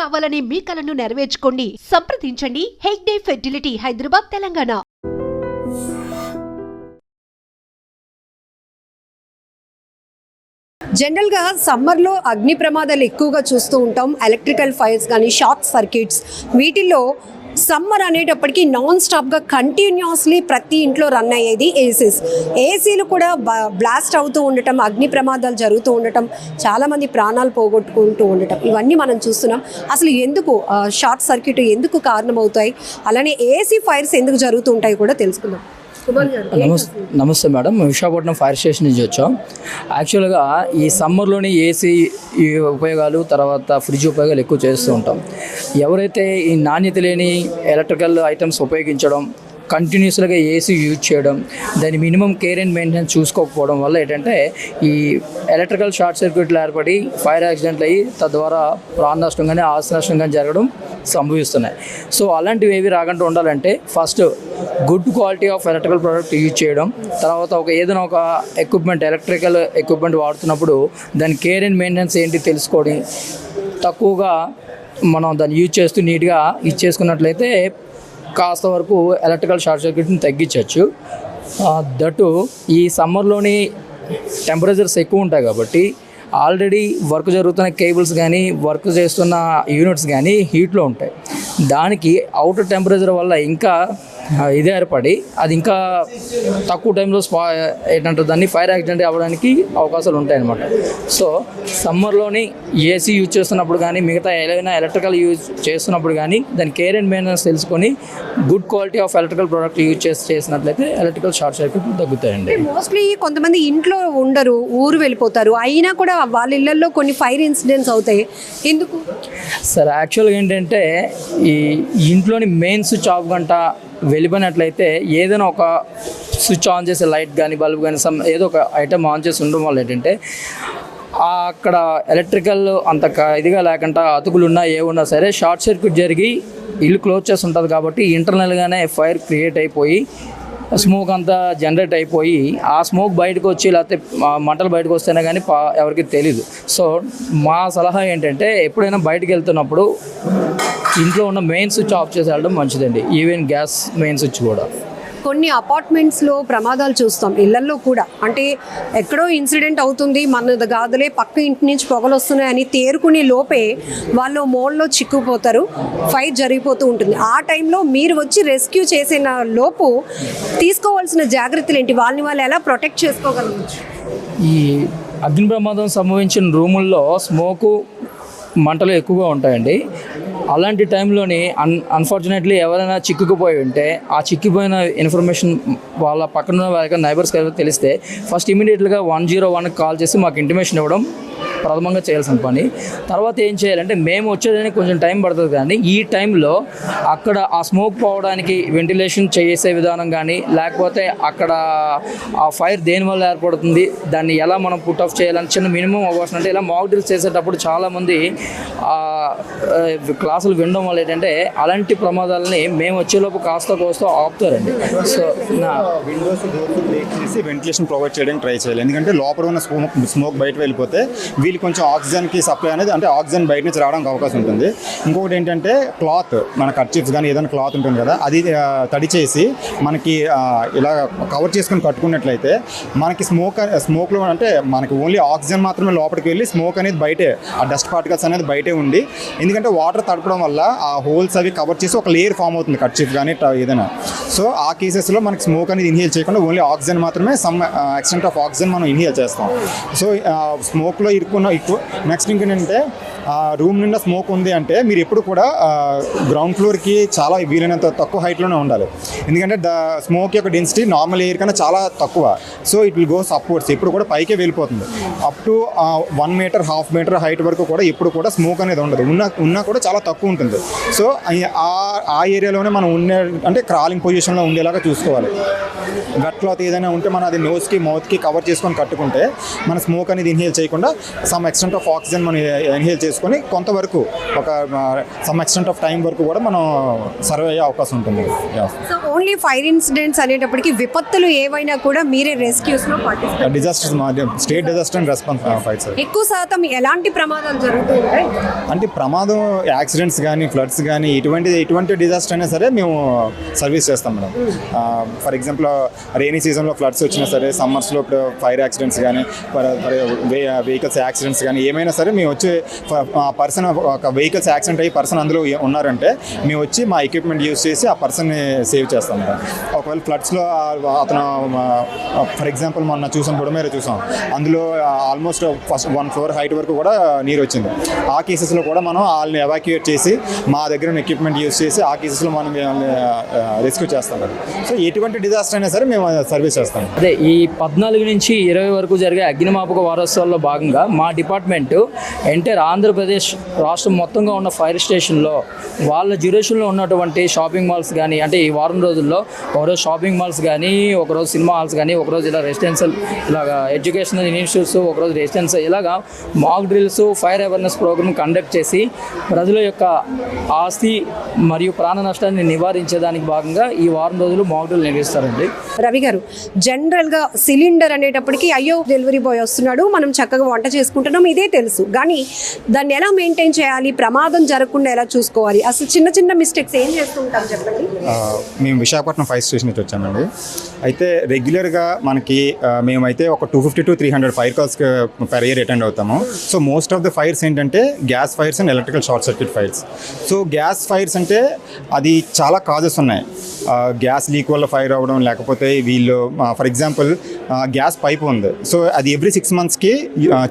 కావాలనే మీ కలను నెరవేర్చుకోండి. సంప్రదించండి. హెగ్డే ఫెర్టిలిటీ హైదరాబాద్ తెలంగాణ. జనరల్గా సమ్మర్లో అగ్ని ప్రమాదాలు ఎక్కువగా చూస్తూ ఉంటాం. ఎలక్ట్రికల్ ఫైర్స్ కానీ షార్ట్ సర్క్యూట్స్. వీటిల్లో సమ్మర్ అనేటప్పటికి నాన్ స్టాప్గా కంటిన్యూస్లీ ప్రతి ఇంట్లో రన్ అయ్యేది ఏసీస్. ఏసీలు కూడా బ్లాస్ట్ అవుతూ ఉండటం అగ్ని ప్రమాదాలు జరుగుతూ ఉండటం చాలామంది ప్రాణాలు పోగొట్టుకుంటూ ఉండటం ఇవన్నీ మనం చూస్తున్నాం. అసలు ఎందుకు షార్ట్ సర్క్యూట్ ఎందుకు కారణమవుతాయి? అలానే ఏసీ ఫైర్స్ ఎందుకు జరుగుతూ ఉంటాయి కూడా తెలుసుకుందాం. నమస్తే నమస్తే మేడం. విశాఖపట్నం ఫైర్ స్టేషన్ నుంచి వచ్చాం. యాక్చువల్గా ఈ సమ్మర్లోని ఏసీ ఉపయోగాలు తర్వాత ఫ్రిడ్జ్ ఉపయోగాలు ఎక్కువ చేస్తూ ఉంటాం. ఎవరైతే ఈ నాణ్యత లేని ఎలక్ట్రికల్ ఐటమ్స్ ఉపయోగించడం కంటిన్యూస్గా ఏసీ యూజ్ చేయడం దాని మినిమం కేర్ అండ్ మెయింటెనెన్స్ చూసుకోకపోవడం వల్ల ఏంటంటే ఈ ఎలక్ట్రికల్ షార్ట్ సర్క్యూట్లు ఏర్పడి ఫైర్ యాక్సిడెంట్లు అయ్యి తద్వారా ప్రాణ నష్టం కానీ ఆస్తి నష్టం కానీ జరగడం సంభవిస్తున్నాయి. సో అలాంటివి ఏవి రాకుండా ఉండాలంటే first good quality of electrical product use చేయడం తర్వాత ఒక ఏదైనా ఒక ఎక్విప్మెంట్ ఎలక్ట్రికల్ ఎక్విప్మెంట్ వాడుతున్నప్పుడు దాని కేర్ అండ్ మెయింటెనెన్స్ ఏంటి తెలుసుకోవడం తక్కువగా మనం దాన్ని యూజ్ చేస్తూ నీట్గా ఇచ్చేసుకున్నట్లయితే కాస్త వరకు ఎలక్ట్రికల్ షార్ట్ సర్క్యూట్ని తగ్గించవచ్చు. దట్టు ఈ సమ్మర్లోని టెంపరేచర్స్ ఎక్కువ ఉంటాయి కాబట్టి ఆల్రెడీ వర్క్ జరుగుతున్న కేబుల్స్ కానీ వర్క్ చేస్తున్న యూనిట్స్ కానీ హీట్లో ఉంటాయి. దానికి అవుటర్ టెంపరేచర్ వల్ల ఇంకా ఇది ఏర్పడి అది ఇంకా తక్కువ టైంలో స్పా ఏంటంటే దాన్ని ఫైర్ యాక్సిడెంట్ అవ్వడానికి అవకాశాలు ఉంటాయి అన్నమాట సో సమ్మర్లోని ఏసీ యూజ్ చేస్తున్నప్పుడు కానీ మిగతా ఏదైనా ఎలక్ట్రికల్ యూజ్ చేస్తున్నప్పుడు కానీ దాని కేర్ అండ్ మెయింటెనెన్స్ తెలుసుకొని good quality of electrical product use చేసి చేసినట్లయితే ఎలక్ట్రికల్ షార్ట్ సర్క్యూట్ తగ్గుతాయండి. మోస్ట్లీ కొంతమంది ఇంట్లో ఉండరు ఊరు వెళ్ళిపోతారు. అయినా కూడా వాళ్ళ ఇళ్ళలో కొన్ని ఫైర్ ఇన్సిడెంట్స్ అవుతాయి. ఎందుకు? సరే యాక్చువల్గా ఏంటంటే ఈ ఇంట్లోని మెయిన్ స్విచ్ ఆఫ్ గంట వెళ్ళిపోయినట్లయితే ఏదైనా ఒక స్విచ్ ఆన్ చేసే లైట్ కానీ బల్బ్ కానీ సమ్ ఏదో ఒక ఐటమ్ ఆన్ చేసి ఉండడం వల్ల ఏంటంటే అక్కడ ఎలక్ట్రికల్ అంత ఇదిగా లేకుండా అతుకులు ఉన్నా సరే షార్ట్ సర్క్యూట్ జరిగి ఇల్లు క్లోజ్ చేసి ఉంటుంది కాబట్టి ఇంటర్నల్గానే ఫైర్ క్రియేట్ అయిపోయి స్మోక్ అంతా జనరేట్ అయిపోయి ఆ స్మోక్ బయటకు వచ్చి లేకపోతే మంటలు బయటకు వస్తేనే కానీ పా ఎవరికి తెలీదు. సో మా సలహా ఏంటంటే ఎప్పుడైనా బయటకు వెళ్తున్నప్పుడు ఇంట్లో ఉన్న మెయిన్ స్విచ్ ఆఫ్ చేసి వెళ్ళడం మంచిదండి. ఈవెన్ గ్యాస్ మెయిన్ స్విచ్ కూడా. కొన్ని అపార్ట్మెంట్స్లో ప్రమాదాలు చూస్తాం ఇళ్ళల్లో కూడా. అంటే ఎక్కడో ఇన్సిడెంట్ అవుతుంది మన గాదులే పక్క ఇంటి నుంచి పొగలు వస్తున్నాయని తేరుకునే లోపే వాళ్ళు మోల్లో చిక్కుపోతారు ఫైట్ జరిగిపోతూ ఉంటుంది. ఆ టైంలో మీరు వచ్చి రెస్క్యూ చేసిన లోపు తీసుకోవాల్సిన జాగ్రత్తలు ఏంటి? వాళ్ళని వాళ్ళు ఎలా ప్రొటెక్ట్ చేసుకోగలవచ్చు ఈ అగ్ని ప్రమాదం సంభవించిన రూముల్లో స్మోకు మంటలు ఎక్కువగా ఉంటాయండి. అలాంటి టైంలోని అన్ అన్ఫార్చునేట్లీ ఎవరైనా చిక్కుకుపోయి ఉంటే ఆ చిక్కిపోయిన ఇన్ఫర్మేషన్ వాళ్ళ పక్కన ఉన్న వాళ్ళకి నైబర్స్ తెలిస్తే ఫస్ట్ ఇమీడియట్గా వన్ జీరో వన్కి కాల్ చేసి మాకు ఇంటిమేషన్ ఇవ్వడం ప్రథమంగా చేయాల్సిన పని. తర్వాత ఏం చేయాలంటే మేము వచ్చేదానికి కొంచెం టైం పడుతుంది కానీ ఈ టైంలో అక్కడ ఆ స్మోక్ పోవడానికి వెంటిలేషన్ చేసే విధానం కానీ లేకపోతే అక్కడ ఆ ఫైర్ దేనివల్ల ఏర్పడుతుంది దాన్ని ఎలా మనం పుట్ ఆఫ్ చేయాలని చిన్న మినిమం అవర్స్ అంటే ఇలా మాక్ డ్రిల్స్ చేసేటప్పుడు చాలామంది క్లాసులు వినడం వల్ల ఏంటంటే అలాంటి ప్రమాదాలని మేము వచ్చేలోపు కాస్త కోస్త ఆపుతారండి. సో నా విండోస్ డోర్స్ బ్రేక్ చేసి వెంటిలేషన్ ప్రొవైడ్ చేయడానికి ట్రై చేయాలి. ఎందుకంటే లోపల ఉన్న స్మోక్ స్మోక్ బయట వెళ్ళిపోతే వీళ్ళు కొంచెం ఆక్సిజన్కి సప్లై అనేది అంటే ఆక్సిజన్ బయట నుంచి రావడానికి అవకాశం ఉంటుంది. ఇంకొకటి ఏంటంటే క్లాత్ మన కర్చీఫ్స్ కానీ ఏదైనా క్లాత్ ఉంటుంది కదా అది తడి చేసి మనకి ఇలా కవర్ చేసుకొని కట్టుకున్నట్లయితే మనకి స్మోక్ స్మోక్లో అంటే మనకి ఓన్లీ ఆక్సిజన్ మాత్రమే లోపలికి వెళ్ళి స్మోక్ అనేది బయటే ఆ డస్ట్ పార్టికల్స్ అనేది బయటే ఉండి ఎందుకంటే వాటర్ తడపడం వల్ల ఆ హోల్స్ అవి కవర్ చేసి ఒక లేయర్ ఫామ్ అవుతుంది కర్చీఫ్ కానీ ఏదైనా. సో ఆ కేసెస్లో మనకి స్మోక్ అనేది ఇన్హేల్ చేయకుండా ఓన్లీ ఆక్సిజన్ మాత్రమే సమ్ ఎక్స్టెంట్ ఆఫ్ ఆక్సిజన్ మనం ఇన్హేల్ చేస్తాం. సో స్మోక్లో ఇరుకు ఎక్కువ. నెక్స్ట్ ఇంకేంటంటే రూమ్ నిండా స్మోక్ ఉంది అంటే మీరు ఎప్పుడు కూడా గ్రౌండ్ ఫ్లోర్కి చాలా వీలైనంత తక్కువ హైట్లోనే ఉండాలి. ఎందుకంటే ద స్మోక్ యొక్క డెన్సిటీ నార్మల్ ఎయిర్ కన్నా చాలా తక్కువ. So it will goes upwards ఎప్పుడు కూడా పైకే వెళ్ళిపోతుంది. Up to one metre half metre height వరకు కూడా ఎప్పుడు కూడా స్మోక్ అనేది ఉండదు. ఉన్న ఉన్నా కూడా చాలా తక్కువ ఉంటుంది. సో ఆ ఆ ఏరియాలోనే మనం ఉండే అంటే క్రాలింగ్ పొజిషన్లో ఉండేలాగా చూసుకోవాలి. గట్ క్లాత్ ఏదైనా ఉంటే మనం అది నోస్కి మౌత్కి కవర్ చేసుకొని కట్టుకుంటే మన స్మోక్ అనేది ఇన్హేల్ చేయకుండా సమ్ ఎక్స్టెంట్ ఆఫ్ ఆక్సిజన్ మనం ఎన్హేల్ చేసుకొని కొంతవరకు ఒక సమ్ ఎక్స్టెంట్ ఆఫ్ టైం వరకు కూడా మనం సర్వ్ అయ్యే అవకాశం ఉంటుంది. సో ఓన్లీ ఫైర్ ఇన్సిడెంట్స్ అనేటప్పటికి విపత్తులు ఏవైనా కూడా మీరే రెస్క్యూస్లో participate disasters state disaster and response fight sir ఎక్కువ శాతం ఎలాంటి ప్రమాదాలు జరుగుతూ ఉంటాయి అంటే ప్రమాదం యాక్సిడెంట్స్ కానీ ఫ్లడ్స్ కానీ ఇటువంటి ఎటువంటి డిజాస్టర్ అయినా సరే మేము సర్వీస్ చేస్తాం మేడం. ఫర్ ఎగ్జాంపుల్ రైనీ సీజన్లో ఫ్లడ్స్ వచ్చినా సరే సమ్మర్స్లో ఇప్పుడు ఫైర్ యాక్సిడెంట్స్ కానీ వెహికల్స్ యాక్సిడెంట్స్ కానీ ఏమైనా సరే మేము వచ్చి ఆ పర్సన్ ఒక వెహికల్స్ యాక్సిడెంట్ అయ్యి పర్సన్ అందులో ఉన్నారంటే మేము వచ్చి మా ఎక్విప్మెంట్ యూస్ చేసి ఆ పర్సన్ని సేవ్ చేస్తాం ఒకవేళ ఫ్లడ్స్లో అతను ఫర్ ఎగ్జాంపుల్ మొన్న చూసాం బుడమేర చూసాం. అందులో almost first one floor height వరకు కూడా నీరు వచ్చింది. ఆ కేసెస్లో కూడా మనం వాళ్ళని ఎవాక్యుయేట్ చేసి మా దగ్గర ఎక్విప్మెంట్ యూస్ చేసి ఆ కేసెస్లో మనం రెస్క్యూ చేస్తాం సో ఎటువంటి డిజాస్టర్ అయినా సరే మేము సర్వీస్ చేస్తాం. అదే ఈ పద్నాలుగు నుంచి ఇరవై వరకు జరిగే అగ్నిమాపక వారోత్సవాల్లో భాగంగా మా డిపార్ట్మెంట్ ఎంటైర్ ఆంధ్రప్రదేశ్ రాష్ట్రం మొత్తంగా ఉన్న ఫైర్ స్టేషన్లో వాళ్ళ డ్యూరేషన్లో ఉన్నటువంటి షాపింగ్ మాల్స్ కానీ అంటే ఈ వారం రోజుల్లో ఒకరోజు షాపింగ్ మాల్స్ కానీ ఒకరోజు సినిమా హాల్స్ కానీ ఒకరోజు ఇలా రెసిడెన్షియల్ ఇలాగా ఎడ్యుకేషనల్ ఇన్స్టిట్యూట్స్ ఒకరోజు రెసిడెన్షియల్ ఇలాగా mock drills fire awareness programme conduct చేసి ప్రజల యొక్క ఆస్తి మరియు ప్రాణ నష్టాన్ని నివారించేదానికి భాగంగా ఈ వారం రోజులు మాక్ డ్రిల్ నిర్వహిస్తారండి. రవి గారు జనరల్గా సిలిండర్ అనేటప్పటికి అయ్యో డెలివరీ బాయ్ వస్తున్నాడు మనం చక్కగా వంట చేసుకుంటున్నాం ఇదే తెలుసు. కానీ దాన్ని ఎలా మెయింటైన్ చేయాలి ప్రమాదం జరగకుండా ఎలా చూసుకోవాలి అసలు చిన్న చిన్న మిస్టేక్స్ ఏం చేస్తుంటాం చెప్పండి? మేము విశాఖపట్నం ఫైర్ స్టేషన్ నుంచి వచ్చామండి. అయితే రెగ్యులర్గా మనకి మేమైతే ఒక two fifty to three hundred fire calls per year attend అవుతాము. So most of the fires ఏంటంటే gas fires and electrical short circuit fires so gas fires అంటే అది చాలా కాజెస్ ఉన్నాయి. గ్యాస్ లీక్ వల్ల ఫైర్ అవ్వడం లేకపోతే వీళ్ళు ఫర్ ఎగ్జాంపుల్ గ్యాస్ పైప్ ఉంది. సో అది ఎవ్రీ సిక్స్ మంత్స్కి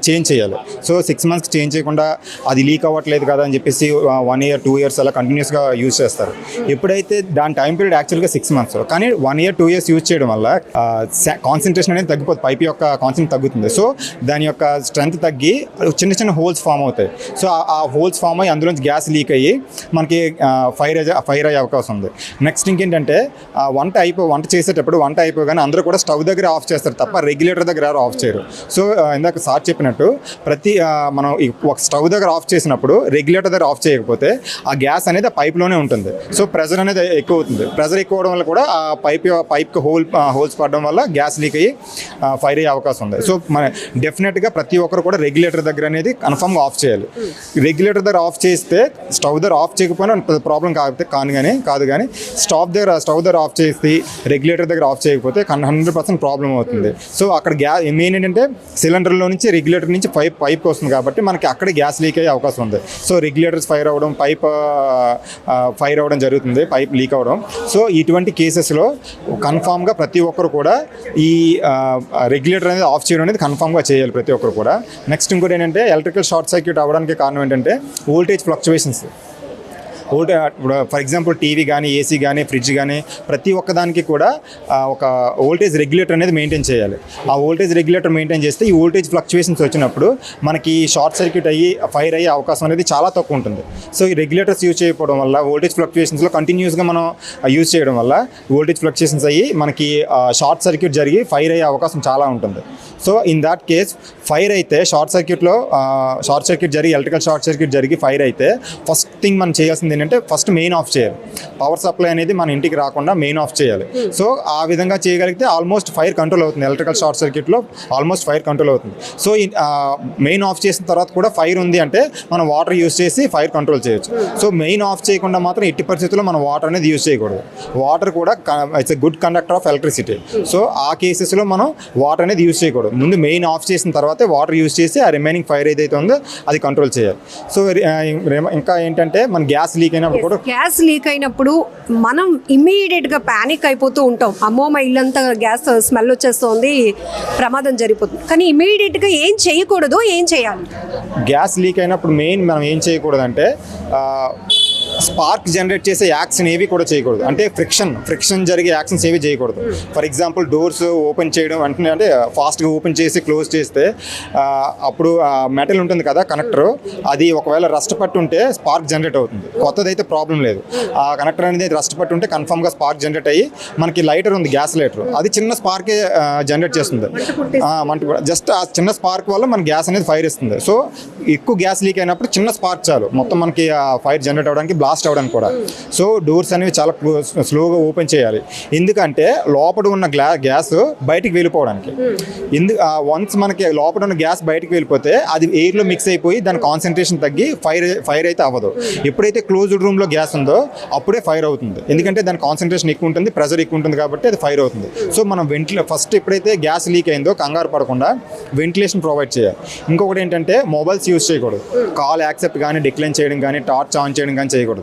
చేంజ్ చేయాలి. సో సిక్స్ మంత్స్కి చేంజ్ చేయకుండా అది లీక్ అవ్వట్లేదు కదా అని చెప్పేసి వన్ ఇయర్ టూ ఇయర్స్ అలా కంటిన్యూస్గా యూజ్ చేస్తారు. ఎప్పుడైతే దాని టైం పీరియడ్ యాక్చువల్గా సిక్స్ మంత్స్ కానీ one year two years use చేయడం వల్ల కాన్సన్ట్రేషన్ అనేది తగ్గిపోతుంది. పైప్ యొక్క కాన్సన్ తగ్గుతుంది. సో దాని యొక్క స్ట్రెంత్ తగ్గి చిన్న చిన్న హోల్స్ ఫామ్ అవుతాయి. సో ఆ- హోల్స్ ఫామ్ అయ్యి అందులోంచి గ్యాస్ లీక్ అయ్యి మనకి ఫైర్ ఫైర్ అయ్యే అవకాశం ఉంది. నెక్స్ట్ ఇంకేంటంటే వంట అయిపో వంట చేసేటప్పుడు వంట అయిపోగానే అందరూ కూడా స్టవ్ దగ్గర ఆఫ్ చేస్తారు తప్ప రెగ్యులేటర్ దగ్గర ఆఫ్ చేయరు. సో ఇందాక సార్ చెప్పినట్టు ప్రతి మనం ఒక స్టవ్ దగ్గర ఆఫ్ చేసినప్పుడు రెగ్యులేటర్ దగ్గర ఆఫ్ చేయకపోతే ఆ గ్యాస్ అనేది ఆ పైప్లోనే ఉంటుంది. సో ప్రెజర్ అనేది ఎక్కువ అవుతుంది ప్రెజర్ ఎక్కువ అవడం వల్ల కూడా ఆ పైప్ పైప్కి హోల్ హోల్స్ పడడం వల్ల గ్యాస్ లీక్ అయ్యి ఫైర్ అయ్యే అవకాశం ఉంది. సో మన డెఫినెట్గా ప్రతి ఒక్కరు కూడా రెగ్యులేటర్ దగ్గర అనేది కన్ఫామ్గా ఆఫ్ చేయాలి. రెగ్యులేటర్ దగ్గర ఆఫ్ చేస్తే స్టవ్ దగ్గర ఆఫ్ చేయకపోయినా ప్రాబ్లం కాకపోతే కాను కానీ కాదు కానీ స్టవ్ దగ్గర స్టవ్ దగ్గర ఆఫ్ చేసి రెగ్యులేటర్ దగ్గర ఆఫ్ చేయకపోతే హండ్రెడ్ పర్సెంట్ ప్రాబ్లం అవుతుంది. సో అక్కడ గ్యాస్ మెయిన్ ఏంటంటే సిలిండర్లో నుంచి రెగ్యులేటర్ నుంచి పైప్ పైప్ వస్తుంది కాబట్టి మనకి అక్కడ గ్యాస్ లీక్ అయ్యే అవకాశం ఉంది. సో రెగ్యులేటర్స్ ఫైర్ అవ్వడం పైప్ ఫైర్ అవ్వడం జరుగుతుంది పైప్ లీక్ అవ్వడం సో ఇటువంటి కేసెస్లో కన్ఫామ్గా ప్రతి ఒక్కరు కూడా ఈ రెగ్యులేటర్ అనేది ఆఫ్ చేయడం అనేది కన్ఫామ్గా చేయాలి ప్రతి ఒక్కరు కూడా. నెక్స్ట్ ఇంకోటి ఏంటంటే ఎలక్ట్రికల్ షార్ట్ సర్క్యూట్ అవ్వడానికి కారణం ఏంటంటే వోల్టేజ్ ఫ్లక్చువేషన్స్. ఓల్టే ఫర్ ఎగ్జాంపుల్ టీవీ కానీ ఏసీ కానీ ఫ్రిడ్జ్ కానీ ప్రతి ఒక్కదానికి కూడా ఒక ఓల్టేజ్ రెగ్యులేటర్ అనేది మెయింటైన్ చేయాలి. ఆ ఓల్టేజ్ రెగ్యులేటర్ మెయింటైన్ చేస్తే ఈ వోల్టేజ్ ఫ్లక్చువేషన్స్ వచ్చినప్పుడు మనకి షార్ట్ సర్క్యూట్ అయ్యి ఫైర్ అయ్యే అవకాశం అనేది చాలా తక్కువ ఉంటుంది. సో ఈ రెగ్యులేటర్స్ యూజ్ చేయకపోవడం వల్ల ఓల్టేజ్ ఫ్లక్చువేషన్స్లో కంటిన్యూస్గా మనం యూజ్ చేయడం వల్ల ఓల్టేజ్ ఫ్లక్చువేషన్స్ అయ్యి మనకి షార్ట్ సర్క్యూట్ జరిగి ఫైర్ అయ్యే అవకాశం చాలా ఉంటుంది. So in that case fire అయితే షార్ట్ సర్క్యూట్లో షార్ట్ సర్క్యూట్ జరిగి ఎలక్ట్రికల్ షార్ట్ సర్క్యూట్ జరిగి ఫైర్ అయితే ఫస్ట్ థింగ్ మనం చేయాల్సింది ఏంటంటే ఫస్ట్ మెయిన్ ఆఫ్ చేయాలి. పవర్ సప్లై అనేది మన ఇంటికి రాకుండా మెయిన్ ఆఫ్ చేయాలి. సో ఆ విధంగా చేయగలిగితే ఆల్మోస్ట్ ఫైర్ కంట్రోల్ అవుతుంది. ఎలక్ట్రికల్ షార్ట్ సర్క్యూట్లో ఆల్మోస్ట్ ఫైర్ కంట్రోల్ అవుతుంది. సో మెయిన్ ఆఫ్ చేసిన తర్వాత కూడా ఫైర్ ఉంది అంటే మనం వాటర్ యూస్ చేసి ఫైర్ కంట్రోల్ చేయొచ్చు. సో మెయిన్ ఆఫ్ చేయకుండా మాత్రం ఎట్టి పరిస్థితుల్లో మనం వాటర్ అనేది యూస్ చేయకూడదు. వాటర్ కూడా it's a good conductor of electricity so ఆ కేసెస్లో మనం వాటర్ అనేది యూస్ చేయకూడదు. ముందు మెయిన్ ఆఫ్ చేసిన తర్వాతే వాటర్ యూస్ చేసి ఆ రిమైనింగ్ ఫైర్ ఏదైతే ఉందో అది కంట్రోల్ చేయాలి. సో ఇంకా ఏంటంటే మన గ్యాస్ లీక్ అయినప్పుడు కూడా గ్యాస్ లీక్ అయినప్పుడు మనం ఇమ్మీడియట్గా పానిక్ అయిపోతూ ఉంటాం. అమ్మో మా ఇల్లంతా గ్యాస్ స్మెల్ వచ్చేస్తుంది ప్రమాదం జరిగిపోతుంది. కానీ ఇమ్మీడియట్గా ఏం చేయకూడదు ఏం చేయాలి? గ్యాస్ లీక్ అయినప్పుడు మెయిన్ మనం ఏం చేయకూడదంటే ఆ, స్పార్క్ జనరేట్ చేసే యాక్షన్ ఏవి కూడా చేయకూడదు. అంటే ఫ్రిక్షన్ ఫ్రిక్షన్ జరిగే యాక్షన్స్ ఏవి చేయకూడదు. ఫర్ ఎగ్జాంపుల్ డోర్స్ ఓపెన్ చేయడం వెంటనే అంటే ఫాస్ట్గా ఓపెన్ చేసి క్లోజ్ చేస్తే అప్పుడు మెటల్ ఉంటుంది కదా కనెక్టర్ అది ఒకవేళ రస్ట్ పట్టు ఉంటే స్పార్క్ జనరేట్ అవుతుంది. కొత్తది అయితే ప్రాబ్లం లేదు. ఆ కనెక్టర్ అనేది రస్ట్ పట్టు ఉంటే కన్ఫామ్గా స్పార్క్ జనరేట్ అయ్యి మనకి లైటర్ ఉంది గ్యాస్ లైటర్. అది చిన్న స్పార్కే జనరేట్ చేస్తుంది. మంట జస్ట్ ఆ చిన్న స్పార్క్ వల్ల మన గ్యాస్ అనేది ఫైర్ ఇస్తుంది. సో ఎక్కువ గ్యాస్ లీక్ అయినప్పుడు చిన్న స్పార్క్ చాలు. మొత్తం మనకి ఆ ఫైర్ జనరేట్ అవ్వడానికి బ్లాస్ట్ అవ్వడానికి కూడా. సో డోర్స్ అనేవి చాలా స్లోగా ఓపెన్ చేయాలి. ఎందుకంటే లోపల ఉన్న గ్లా గ్యాస్ బయటికి వెళ్ళిపోవడానికి. ఎందు వన్స్ మనకి లోపల ఉన్న గ్యాస్ బయటికి వెళ్ళిపోతే అది ఎయిర్లో మిక్స్ అయిపోయి దాని కాన్సన్ట్రేషన్ తగ్గి ఫైర్ ఫైర్ అయితే అవ్వదు. ఎప్పుడైతే క్లోజ్డ్ రూమ్లో గ్యాస్ ఉందో అప్పుడే ఫైర్ అవుతుంది. ఎందుకంటే దాని కాన్సన్ట్రేషన్ ఎక్కువ ఉంటుంది ప్రెషర్ ఎక్కువ ఉంటుంది కాబట్టి అది ఫైర్ అవుతుంది. సో మనం వెంటిలే ఫస్ట్ ఎప్పుడైతే గ్యాస్ లీక్ అయిందో కంగారు పడకుండా వెంటిలేషన్ ప్రొవైడ్ చేయాలి. ఇంకొకటి ఏంటంటే మొబైల్స్ యూస్ చేయకూడదు. కాల్ యాక్సెప్ట్ కానీ డిక్లైన్ చేయడం కానీ టార్చ్ ఆన్ చేయడం కానీ చేయకూడదు.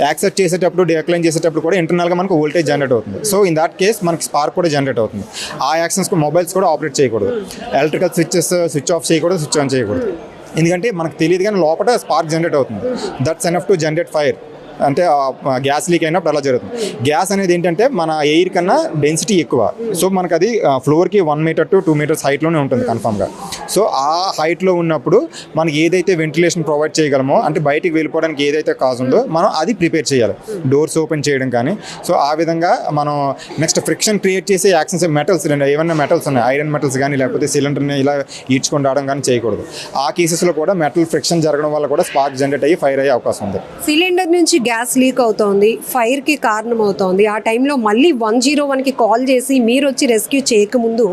యాక్సెప్ట్ చేసేటప్పుడు డిక్లైన్ చేసేటప్పుడు కూడా ఇంటర్నల్గా మనకు వోల్టేజ్ జనరేట్ అవుతుంది. సో ఇన్ దాట్ కేస్ మనకి స్పార్క్ కూడా జనరేట్ అవుతుంది. ఆ యాక్షన్స్ మొబైల్స్ కూడా ఆపరేట్ చేయకూడదు. ఎలక్ట్రికల్ స్విచ్చెస్ స్విచ్ ఆఫ్ చేయకూడదు స్విచ్ ఆన్ చేయకూడదు. ఎందుకంటే మనకు తెలియదు కానీ లోపల స్పార్క్ జనరేట్ అవుతుంది. That's enough to generate fire అంటే గ్యాస్ లీక్ అయినప్పుడు అలా జరుగుతుంది. గ్యాస్ అనేది ఏంటంటే మన ఎయిర్ కన్నా డెన్సిటీ ఎక్కువ. సో మనకు అది ఫ్లోర్కి one metre to two metres హైట్లోనే ఉంటుంది కన్ఫామ్గా. సో ఆ హైట్లో ఉన్నప్పుడు మనకి ఏదైతే వెంటిలేషన్ ప్రొవైడ్ చేయగలమో అంటే బయటికి వెళ్ళిపోవడానికి ఏదైతే కాజ్ ఉందో మనం అది ప్రిపేర్ చేయాలి. డోర్స్ ఓపెన్ చేయడం కానీ సో ఆ విధంగా మనం నెక్స్ట్ ఫ్రిక్షన్ క్రియేట్ చేసే యాక్సెన్స్ మెటల్స్ ఏమైనా మెటల్స్ ఉన్నాయి ఐరన్ మెటల్స్ కానీ లేకపోతే సిలిండర్ని ఇలా ఈడ్చుకొని రావడం కానీ చేయకూడదు. ఆ కేసెస్లో కూడా మెటల్ ఫ్రిక్షన్ జరగడం వల్ల కూడా స్పార్క్ జనరేట్ అయ్యి ఫైర్ అయ్యే అవకాశం ఉంది. సిలిండర్ నుంచి గ్యాస్ లీక్ అవుతోంది ఫైర్కి కారణమవుతోంది. ఆ టైంలో మళ్ళీ వన్ జీరో వన్కి కాల్ చేసి మీరు వచ్చి రెస్క్యూ చేయకముందు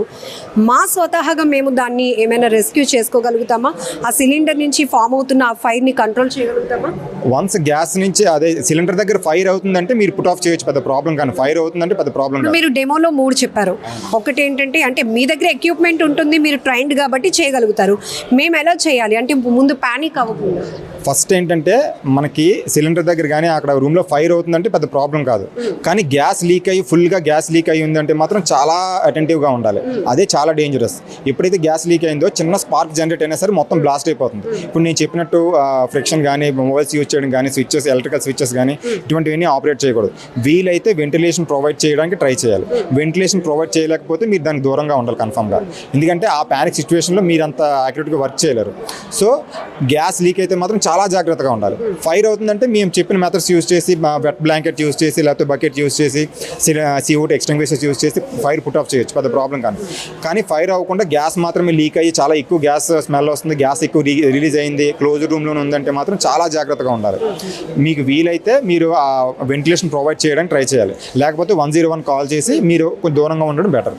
మా స్వతహాగా మేము దాన్ని ఏమైనా రెస్క్యూ చేసుకోగలుగుతామా? ఆ సిలిండర్ నుంచి ఫామ్ అవుతున్న ఆ ఫైర్ని కంట్రోల్ చేయగలుగుతామా? వన్స్ గ్యాస్ నుంచి అదే సిలిండర్ దగ్గర ఫైర్ అవుతుందంటే మీరు పుట్ ఆఫ్ చేయొచ్చు పెద్ద ప్రాబ్లం కానీ ఫైర్ అవుతుందంటే పెద్ద ప్రాబ్లం మీరు డెమోలో మూడు చెప్పారు. ఒకటి ఏంటంటే అంటే మీ దగ్గర ఎక్విప్మెంట్ ఉంటుంది మీరు ట్రైన్డ్ కాబట్టి చేయగలుగుతారు. మేము ఎలా చేయాలి? అంటే ముందు ప్యానిక్ అవ్వకుండా. ఫస్ట్ ఏంటంటే మనకి సిలిండర్ దగ్గర కానీ అక్కడ రూమ్లో ఫైర్ అవుతుందంటే పెద్ద ప్రాబ్లం కాదు. కానీ గ్యాస్ లీక్ అయ్యి ఫుల్గా గ్యాస్ లీక్ అయ్యి ఉందంటే మాత్రం చాలా అటెంటివ్గా ఉండాలి. అదే చాలా డేంజరస్ ఎప్పుడైతే గ్యాస్ లీక్ అయిందో చిన్న స్పార్క్ జనరేట్ అయినా సరే మొత్తం బ్లాస్ట్ అయిపోతుంది. ఇప్పుడు నేను చెప్పినట్టు ఫ్రిక్షన్ కానీ మొబైల్స్ యూజ్ చేయడం కానీ స్విచ్చెస్ ఎలక్ట్రికల్ స్విచ్చెస్ కానీ ఇటువంటివన్నీ ఆపరేట్ చేయకూడదు. వీలైతే వెంటిలేషన్ ప్రొవైడ్ చేయడానికి ట్రై చేయాలి. వెంటిలేషన్ ప్రొవైడ్ చేయలేకపోతే మీరు దానికి దూరంగా ఉండాలి కన్ఫామ్గా ఎందుకంటే ఆ ప్యానిక్ సిచ్యువేషన్లో మీరు అంత యాక్యురేట్గా వర్క్ చేయలేరు. సో గ్యాస్ లీక్ అయితే మాత్రం చాలా జాగ్రత్తగా ఉండాలి. ఫైర్ అవుతుందంటే మేము చెప్పిన మెథడ్స్ యూస్ చేసి వెట్ బ్లాంకెట్ యూస్ చేసి లేకపోతే బకెట్ యూస్ చేసి సిఓటి ఎక్స్టెంగ్విషర్స్ యూస్ చేసి ఫైర్ పుట్ ఆఫ్ చేయొచ్చు. పెద్ద ప్రాబ్లం కానీ కానీ ఫైర్ అవ్వకుండా గ్యాస్ మాత్రమే లీక్ అయ్యి చాలా ఎక్కువ గ్యాస్ స్మెల్ వస్తుంది గ్యాస్ ఎక్కువ రిలీజ్ అయింది క్లోజ్ రూమ్లోనే ఉందంటే మాత్రం చాలా జాగ్రత్తగా ఉండాలి. మీకు వీలైతే మీరు ఆ వెంటిలేషన్ ప్రొవైడ్ చేయడానికి ట్రై చేయాలి. లేకపోతే వన్ జీరో వన్ కాల్ చేసి మీరు కొంచెం దూరంగా ఉండడం బెటర్.